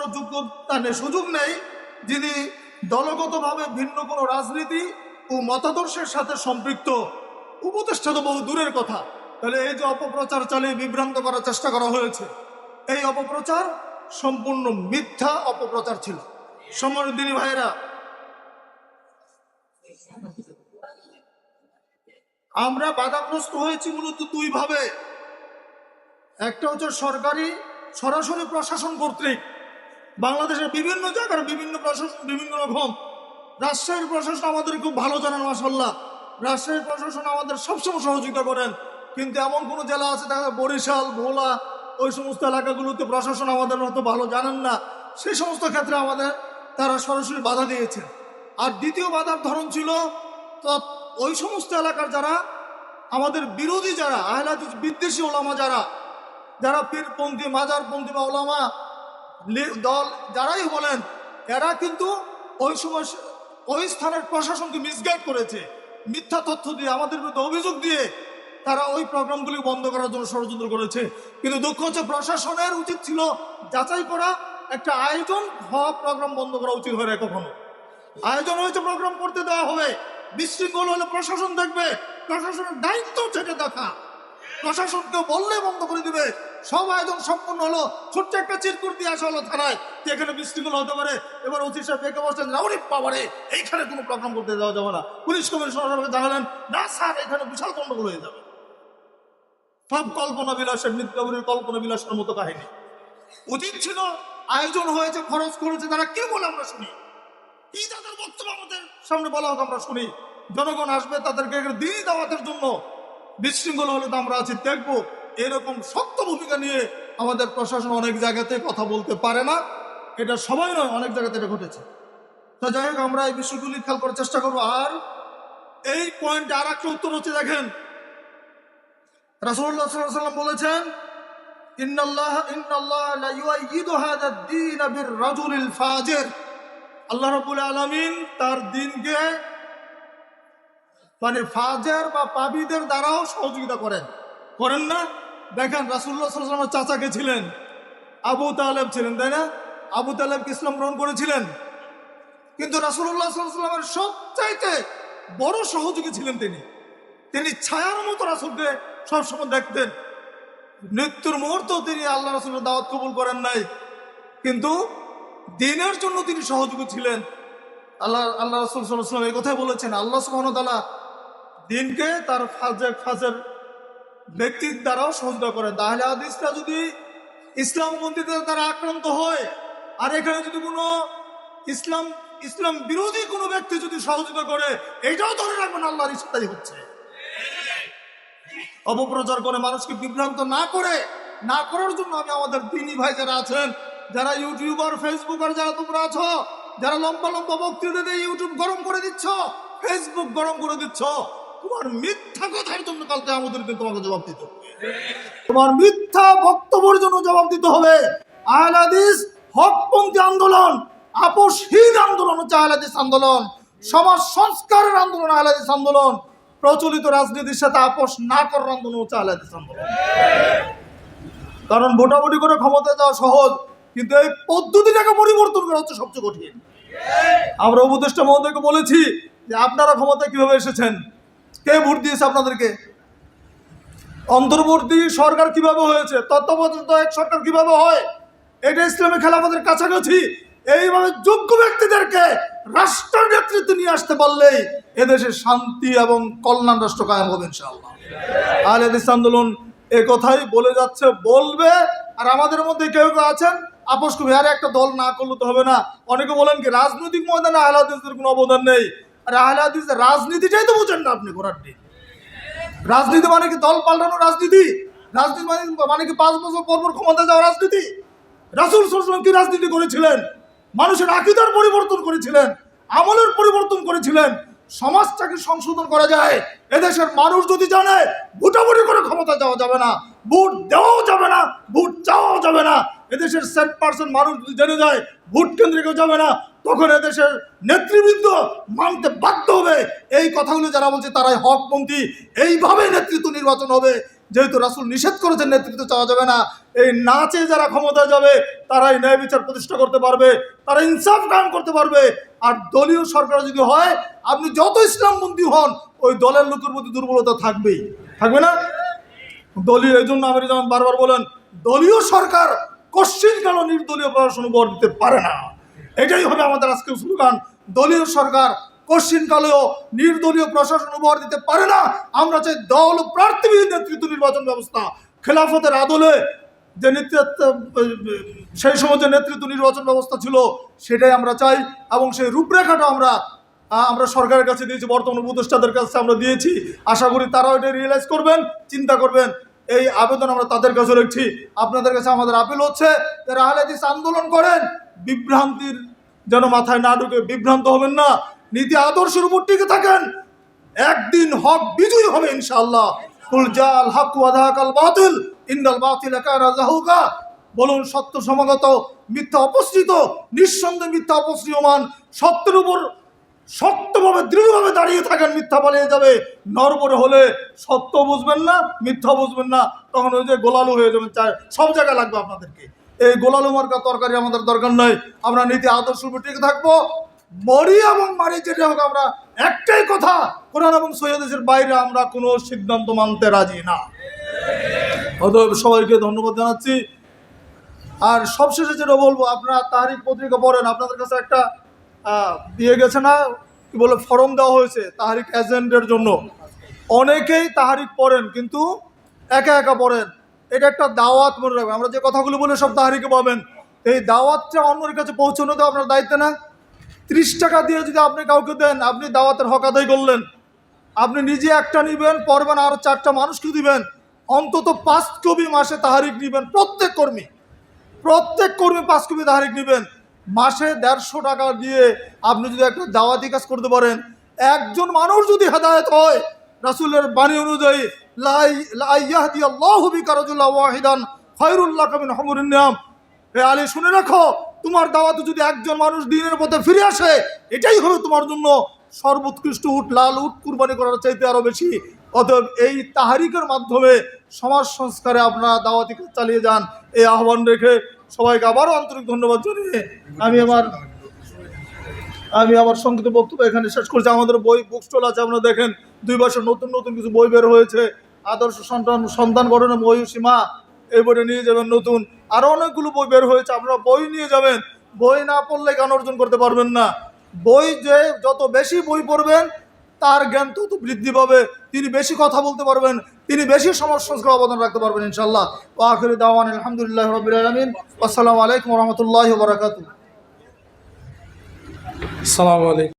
করার যোগ্যতা সুযোগ নেই যিনি দলগতভাবে ভিন্ন কোনো রাজনীতি ও মতাদর্শের সাথে সম্পৃক্ত। উপদেষ্টা তো বহু দূরের কথা। তাহলে এই যে অপপ্রচার চালিয়ে বিভ্রান্ত করার চেষ্টা করা হয়েছে, এই অপপ্রচার সম্পূর্ণ মিথ্যা অপপ্রচার ছিল। সম্মানিত দিনী ভাইরা আমরা বাধাগ্রস্ত হয়েছি মূলত দুই ভাবে। একটা হচ্ছে সরকারি, সরাসরি প্রশাসন কর্তৃক। বাংলাদেশের বিভিন্ন জায়গার বিভিন্ন প্রশাসন, বিভিন্ন রকম। রাজশাহীর প্রশাসন আমাদের খুব ভালো জানেন মাসাল্লাহ রাজশাহীর প্রশাসন আমাদের সবসময় সহযোগিতা করেন। কিন্তু এমন কোনো জেলা আছে, দেখা বরিশাল, ভোলা, ওই সমস্ত এলাকাগুলোতে প্রশাসন আমাদের মতো ভালো জানেন না। সেই সমস্ত ক্ষেত্রে আমাদের তারা সরাসরি বাধা দিয়েছে। আর দ্বিতীয় বাধার ধরন ছিল ওই সমস্ত এলাকার যারা, আমাদের বিরোধী যারা, আহলাদিস বিদ্বেষী ওলামা যারা যারা পীরপন্থী, মাজারপন্থী বা ওলামা দল যারাই বলেন, এরা কিন্তু ওই সময় ওই স্থানের প্রশাসনকে মিসগাইড করেছে। মিথ্যা তথ্য দিয়ে, আমাদের বিরুদ্ধে অভিযোগ দিয়ে তারা ওই প্রোগ্রামগুলি বন্ধ করার জন্য ষড়যন্ত্র করেছে। কিন্তু দুঃখ হচ্ছে, প্রশাসনের উচিত ছিল যাচাই করা, একটা আয়োজন হওয়া প্রোগ্রাম বন্ধ করা উচিত হয় কখনো। আয়োজন হয়েছে, প্রোগ্রাম করতে দেওয়া হবে। বিশৃঙ্খল হলে প্রশাসন দেখবে, প্রশাসনের দায়িত্ব থেকে দেখা। প্রশাসনকে বললে বন্ধ করে দিবে। সব আয়োজন সম্পূর্ণ হলো। ছোট্ট একটা চিরকুট দিয়ে আসা হলো থানায়। এখানে বিশৃঙ্খল হতে পারে। এবার অতি সাহেব দেখে বসছেন রাউরি পাওয়ারে, এইখানে কোনো প্রোগ্রাম করতে দেওয়া যাবে না। পুলিশ কমিশনার জানালেন, না স্যার, এখানে বিশাল গন্ডগোল হয়ে যাবে। সব কল্পনা বিলাসের নিত্যবরীর কল্পনা বিলাসের মতো কাহিনী। উচিত ছিল, আয়োজন হয়েছে, খরচ করেছে, তারা কি বলে আমরা শুনি? কি তাদের বক্তব্য আমাদের সামনে বলা হোক আমরা শুনি। জনগণ আসবে তাদেরকে দিনই দাওয়াতের জন্য। বিশৃঙ্খল হলে তো আমরা আছি, দেখব। এরকম শক্ত ভূমিকা নিয়ে আমাদের প্রশাসন অনেক জায়গাতে কথা বলতে পারে না। এটা সবাই নয়, অনেক জায়গাতে এটা ঘটেছে। তো যাই হোক, আমরা এই বিষয়গুলি খেয়াল করার চেষ্টা করব। আর এই পয়েন্টে আর একটা উত্তর হচ্ছে, দেখেন সাল্লাল্লাহু সাল্লাম বলেছেন তার দিনকে মানে ফাজের বা পাবীদের দ্বারাও সহযোগিতা করেন। করেন না? দেখেন রাসূলুল্লাহ সাল্লাল্লাহু আলাইহি চাচা কে ছিলেন। আবু তালেব ছিলেন, তাই না? আবু তালেব ইসলাম গ্রহণ করেছিলেন। কিন্তু আলাইহি সাল্লামের সবচাইতে বড় সহযোগী ছিলেন তিনি। তিনি ছায়ার মতো রাসূলকে সবসময় দেখতেন। মৃত্যুর মুহূর্ত তিনি আল্লাহ রাসূলের দাওয়াত কবুল করেন নাই। কিন্তু দিনের জন্য তিনি সহযোগী ছিলেন। আল্লাহ আল্লাহ রাসূল সাল্লাল্লাহু এই কথাই বলেছেন, আল্লাহ ওয়া দিনকে তার ফাজের ফাজের ব্যক্তির দ্বারাও সহযোগিতা করেন। তাহলে হাদিসটা যদি ইসলামপন্থীদের দ্বারা আক্রান্ত হয়, আর এখানে যদি কোনো ইসলাম ইসলাম বিরোধী কোনো ব্যক্তি যদি সহযোগিতা করে, এটাও ধরে রাখবেন আল্লাহর ইচ্ছাই হচ্ছে। অপপ্রচার করে মানুষকে বিভ্রান্ত না করে, না করার জন্য আমি আমাদের দিনী ভাই যারা আছেন, যারা ইউটিউবার, ফেসবুকার যারা তোমরা আছো, যারা লম্বা লম্বা বক্তৃতা দিয়ে ইউটিউব গরম করে দিচ্ছ, ফেসবুক গরম করে দিচ্ছ তোমার মিথ্যা কথার জন্য কালকে আমাদের তোমাকে জবাব দিতে। তোমার মিথ্যা বক্তব্যের জন্য জবাব দিতে হবে। আহলাদিস হকপন্থী আন্দোলন, আপোষহীন আন্দোলন হচ্ছে আহলাদিস আন্দোলন। সমাজ সংস্কারের আন্দোলন আহলাদিস আন্দোলন। প্রচলিত রাজনীতির সাথে আপোষ না করার আন্দোলন হচ্ছে আহলাদিস আন্দোলন। কারণ ভোটাভুটি করে ক্ষমতা যাওয়া সহজ, কিন্তু এই পদ্ধতিটাকে পরিবর্তন করা হচ্ছে সবচেয়ে কঠিন। আমরা উপদেষ্টা মহোদয়কে বলেছি যে আপনারা ক্ষমতায় কীভাবে এসেছেন? কে ভোট দিয়েছে আপনাদেরকে? অন্তর্বর্তী সরকার কীভাবে হয়েছে? তত্ত্বাবধায়ক সরকার কীভাবে হয়? এটা ইসলামী খেলাফতের কাছাকাছি। এইভাবে যোগ্য ব্যক্তিদেরকে রাষ্ট্র নেতৃত্ব নিয়ে আসতে পারলেই এদেশে শান্তি এবং কল্যাণ রাষ্ট্র কায়েম হবে ইনশাআল্লাহ। আহলে হাদিস আন্দোলন এ কথাই বলে যাচ্ছে, বলবে, আর আমাদের মধ্যে কেউ কেউ আছেন, আপোষ করবে আর একটা দল না করলে তো হবে না। অনেকে বলেন কি, রাজনৈতিক ময়দানে আহলে হাদিসদের কোনো অবদান নেই। আর আহলে রাজনীতিটাই তো বুঝেন না আপনি ঘোরার দিন। রাজনীতি মানে কি দল পাল্টানো রাজনীতি? রাজনীতি মানে মানে কি পাঁচ বছর পর পর ক্ষমতা যাওয়া রাজনীতি? রাসুল সাল্লাম কি রাজনীতি করেছিলেন? মানুষের আকিদার পরিবর্তন করেছিলেন, আমলের পরিবর্তন করেছিলেন। সমাজটাকে সংশোধন করা যায়। এদেশের মানুষ যদি জানে, ভোটাভুটি করে ক্ষমতা যাওয়া যাবে না। ভোট দেওয়াও যাবে না, ভোট চাওয়াও যাবে না। এদেশের সেট পার্সেন্ট মানুষ যদি জেনে যায়, ভোট কেন্দ্রে কেউ যাবে না। তখন এদেশের নেতৃবৃন্দ মানতে বাধ্য হবে। এই কথাগুলো যারা বলছে, তারাই হকপন্থী এইভাবে নেতৃত্ব নির্বাচন হবে। যেহেতু রাসুল নিষেধ করেছেন, নেতৃত্ব চাওয়া যাবে না। এই নাচে যারা ক্ষমতায় যাবে, তারাই ন্যায় বিচার প্রতিষ্ঠা করতে পারবে। তারা ইনসাফ কাম করতে পারবে। আর দলীয় সরকার যদি হয়, আপনি যত ইসলামপন্থী হন, ওই দলের লোকের প্রতি দুর্বলতা থাকবেই। থাকবে না? দলীয়, এই জন্য আমি যেমন বারবার বলেন, দলীয় সরকার কশ্চিন কেন নির্দলীয় প্রশাসন উপর দিতে পারে না। এটাই হবে আমাদের আজকে স্লোগান। দলীয় সরকার কশ্চিন কালেও নির্দলীয় প্রশাসন উপহার দিতে পারে না। আমরা চাই দল প্রার্থীবিহীন নেতৃত্ব নির্বাচন ব্যবস্থা। খেলাফতের আদলে যে নেতৃত্ব, সেই সময় যে নেতৃত্ব নির্বাচন ব্যবস্থা ছিল, সেটাই আমরা চাই এবং সেই রূপরেখাটা আমরা আমরা সরকারের কাছে দিয়েছি, বর্তমান উপদেষ্টাদের কাছে আমরা দিয়েছি। আশা করি তারাও এটা রিয়েলাইজ করবেন, চিন্তা করবেন, এই আবেদন আমরা তাদের কাছে রাখছি। আপনাদের কাছে আমাদের আপিল হচ্ছে যারা আহলে হাদিস আন্দোলন করেন বিভ্রান্তির যেন মাথায় না ঢুকে বিভ্রান্ত হবেন না। নীতি আদর্শের উপর টিকে থাকেন। একদিন হক বিজয়ী হবে ইনশাআল্লাহ। কুল জাল হক ওয়াদাকাল বাতিল ইন্দাল বাতিল কানা জাহুকা বলুন, সত্য সমাগত, মিথ্যা অপসৃত, নিঃসন্দেহে মিথ্যা অপসৃয়মান, সত্যের উপর শক্তভাবে, দৃঢ়ভাবে দাঁড়িয়ে থাকেন, মিথ্যা পালিয়ে যাবে। নরবরে হলে সত্য বুঝবেন না, মিথ্যা বুঝবেন না। তখন ওই যে গোলালু হয়ে যাবেন সব জায়গায় লাগবে আপনাদেরকে। এই গোলালু মার্কা তরকারি আমাদের দরকার নয় আমরা নীতি আদর্শ টিকে থাকব। মরি এবং মারি যেটা হোক আমরা একটাই কথা, কোরআন এবং সৈয়দেশের বাইরে আমরা কোনো সিদ্ধান্ত মানতে রাজি না। অতএব সবাইকে ধন্যবাদ জানাচ্ছি। আর সবশেষে যেটা বলব, আপনারা তাহারিক পত্রিকা পড়েন, আপনাদের কাছে একটা দিয়ে গেছে না, কি বলে, ফর্ম দেওয়া হয়েছে তাহারিক এজেন্টের জন্য। অনেকেই তাহারিক পড়েন, কিন্তু একা একা পড়েন। এটা একটা দাওয়াত মনে রাখবেন। আমরা যে কথাগুলো বলে সব তাহারিকে পাবেন। এই দাওয়াতটা অন্যের কাছে পৌঁছানো তো আপনার দায়িত্ব না। ত্রিশ টাকা দিয়ে যদি আপনি কাউকে দেন, আপনি দাওয়াতের হক আদায় করলেন। আপনি নিজে একটা নিবেন, পরবেন, আরও চারটা মানুষকে দিবেন। অন্তত পাঁচ কবি মাসে তাহারিক নিবেন, প্রত্যেক কর্মী। প্রত্যেক কর্মী পাঁচ কপি তাহারিক নেবেন। মাসে দেড়শো টাকা দিয়ে আপনি যদি একটা দাওয়াতি কাজ করতে পারেন, একজন মানুষ যদি হেদায়ত হয়, রাসুলের বাণী অনুযায়ী লাই- লাই ইয়াহদি আল্লাহু বিকা রাজুলান ওয়াহিদান খায়রুল্লাহ কামিন হমরুন নিয়াম। হে আলী, শুনে রাখো, তোমার দাওয়াতে যদি একজন মানুষ দিনের পথে ফিরে আসে, এটাই হবে তোমার জন্য সর্বোৎকৃষ্ট উট, লাল উট কুরবানি করার চাইতে আরও বেশি। অতএব এই তাহারিকের মাধ্যমে সমাজ সংস্কারে আপনারা দাওয়াতি চালিয়ে যান। এই আহ্বান রেখে সবাইকে আবারও আন্তরিক ধন্যবাদ জানিয়ে আমি আমার আমি আমার সংক্ষিপ্ত বক্তব্য এখানে শেষ করছি। আমাদের বই বুক স্টল আছে, আপনারা দেখেন। দুই বছর নতুন নতুন কিছু বই বের হয়েছে। আদর্শ সন্তান সন্তান গঠনে ময়ূসীমা এই বইটা নিয়ে যাবেন নতুন। আরও অনেকগুলো বই বের হয়েছে, আপনারা বই নিয়ে যাবেন। বই না পড়লে জ্ঞান অর্জন করতে পারবেন না। বই যে যত বেশি বই পড়বেন, তার জ্ঞান তত বৃদ্ধি পাবে। তিনি বেশি কথা বলতে পারবেন, তিনি বেশি সমাজ সংস্কার অবদান রাখতে পারবেন ইনশাল্লাহ আখির দাওয়ান আলহামদুলিল্লাহ রবিল আলমিন। আসসালামু আলাইকুম রহমতুল্লাহ বারাকাতু সালাম আলাইকুম।